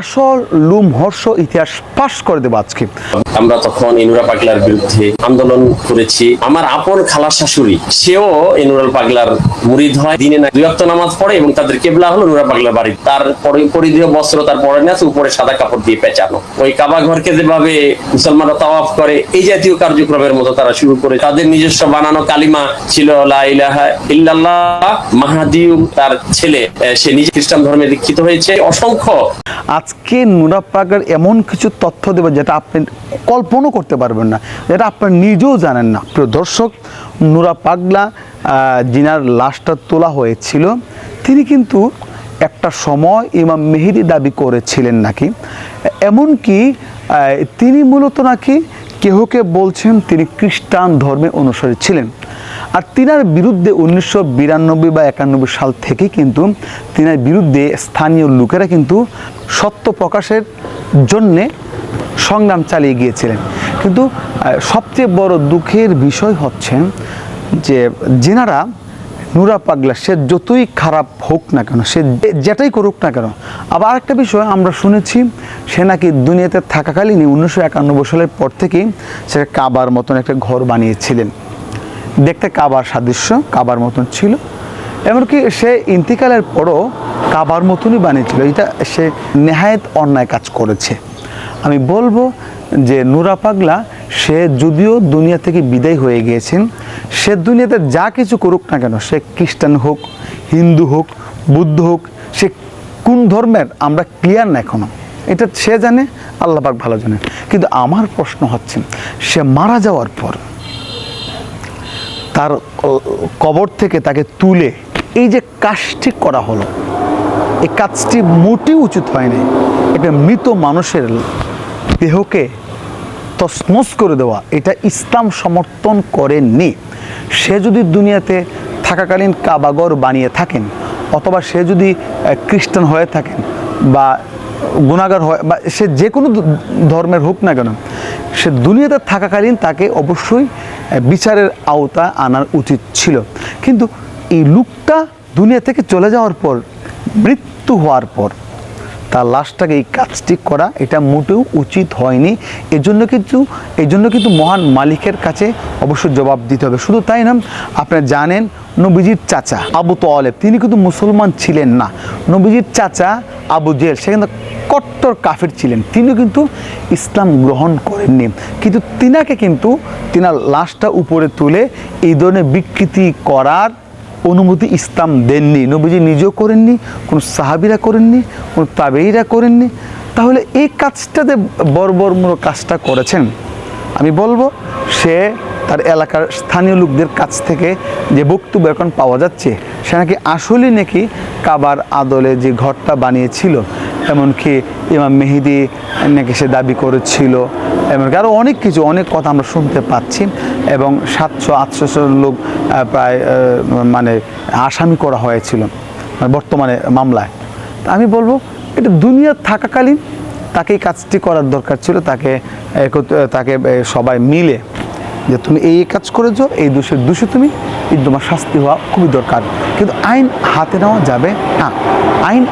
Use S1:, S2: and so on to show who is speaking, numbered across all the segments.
S1: আসল ইতিহাস পাশ করে আজকে।
S2: আমরা তখন ইনুরা পাগলার বিরুদ্ধে আন্দোলন করেছি। আমার আপন খালা শাশুড়ি, সেও ইনুরাল পাগলার মুরিদ হয়। দিনে না নামাজ পড়ে এবং তাদের কেবলা হলো নুরা পাগলার বাড়ি। তার পরিধেয় বস্ত্র তার পরে উপরে সাদা কাপড় দিয়ে পেঁচানো। ওই কাবা ঘরকে যেভাবে মুসলমানরা তাওয়াফ করে, এই জাতীয় কার্যক্রমের মতো তারা শুরু করে। তাদের নিজস্ব বানানো কালিমা ছিল ইল্লাল্লাহ মাহাদিউ তার ছেলে। সে নিজে খ্রিস্টান ধর্মে দীক্ষিত হয়েছে।
S1: আজকে নুরা পাগলার এমন কিছু তথ্য দেবো যেটা আপনি কল্পনাও করতে পারবেন না, যেটা আপনি নিজেও জানেন না। প্রিয় দর্শক, নুরা পাগলা যিনার লাশটা তোলা হয়েছিল, তিনি কিন্তু একটা সময় ইমাম মেহেদি দাবি করেছিলেন নাকি? এমনকি তিনি মূলত নাকি কেহকে বলছেন, তিনি খ্রিস্টান ধর্মে অনুসারী ছিলেন। আর তিনার বিরুদ্ধে উনিশশো বিরানব্বই বা একানব্বই সাল থেকে কিন্তু তিনার বিরুদ্ধে স্থানীয় লোকেরা কিন্তু সত্য প্রকাশের জন্যে সংগ্রাম চালিয়ে গিয়েছিলেন। কিন্তু সবচেয়ে বড় দুঃখের বিষয় হচ্ছে যে যেনারা নুরা পাগলা, সে যতই খারাপ হোক না কেন, সে যেটাই করুক না কেন, আবার আরেকটা বিষয় আমরা শুনেছি, সে নাকি দুনিয়াতে থাকাকালীনই উনিশশো একানব্বই সালের পর থেকেই সে কাবার মতন একটা ঘর বানিয়েছিলেন। দেখতে কাবার সাদৃশ্য, কাবার মতন ছিল। এমনকি সে ইন্তিকালের পরও কাবার মতনই বানিয়েছিল। এটা সে নেহায়েত অন্যায় কাজ করেছে। আমি বলব যে নুরা পাগলা, সে যদিও দুনিয়া থেকে বিদায় হয়ে গিয়েছেন, সে দুনিয়াতে যা কিছু করুক না কেন, সে খ্রিস্টান হোক, হিন্দু হোক, বুদ্ধ হোক, সে কোন ধর্মের আমরা ক্লিয়ার না এখনও। এটা সে জানে, আল্লাহ পাক ভালো জানে কিন্তু আমার প্রশ্ন হচ্ছে, সে মারা যাওয়ার পর তার কবর থেকে তাকে তুলে এই যে কাজটি করা হলো, এই কাজটি মোটেও উচিত হয়নি। একটা মৃত মানুষের দেহকে তসমস করে দেওয়া, এটা ইসলাম সমর্থন করেননি। সে যদি দুনিয়াতে থাকাকালীন কাবাগর বানিয়ে থাকেন, অথবা সে যদি খ্রিস্টান হয়ে থাকেন বা গুণাগার হয়, বা সে যে কোনো ধর্মের হোক না কেন, সে দুনিয়াতে থাকাকালীন তাকে অবশ্যই বিচারের আওতা আনার উচিত ছিল। কিন্তু এই লুকটা দুনিয়া থেকে চলে যাওয়ার পর, মৃত্যু হওয়ার পর তার লাশটাকে এই কাজটি করা এটা মোটেও উচিত হয়নি। এজন্য কিন্তু এই জন্য কিন্তু মহান মালিকের কাছে অবশ্যই জবাব দিতে হবে। শুধু তাই না, আপনারা জানেন নবীজির চাচা আবু তোয়ালেব তিনি কিন্তু মুসলমান ছিলেন না। নবীজির চাচা আবু জেল সে কিন্তু কট্টর কাফের ছিলেন। তিনিও কিন্তু ইসলাম গ্রহণ করেননি। কিন্তু তিনাকে কিন্তু, তিনার লাশটা উপরে তুলে এই ধরনের বিকৃতি করার অনুমতি ইসলাম দেননি, নবীজি নিজেও করেননি, কোনো সাহাবিরা করেননি, কোনো তাবেইরা করেননি। তাহলে এই কাজটাতে বর্বরমূলক কাজটা করেছেন। আমি বলব, সে তার এলাকার স্থানীয় লোকদের কাছ থেকে যে বক্তব্য এখন পাওয়া যাচ্ছে, সে নাকি আসলেই নাকি কাবার আদলে যে ঘরটা বানিয়েছিল, এমনকি ইমাম মেহেদি নাকি সে দাবি করেছিল, এমনকি আরও অনেক কিছু, অনেক কথা আমরা শুনতে পাচ্ছি, এবং সাতশো আটশোশো লোক প্রায় মানে আসামি করা হয়েছিল মানে বর্তমানে মামলায়। তা আমি বলব, এটা দুনিয়া থাকাকালীন তাকে এই কাজটি করার দরকার ছিল, তাকে তাকে সবাই মিলে যে তুমি এই কাজ করেছ, এই দোষের দোষে তুমি তোমার শাস্তি হওয়া খুবই দরকার। কিন্তু আইন হাতে নেওয়া যাবে না। আইন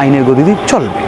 S1: আইনের গতিতে চলবে।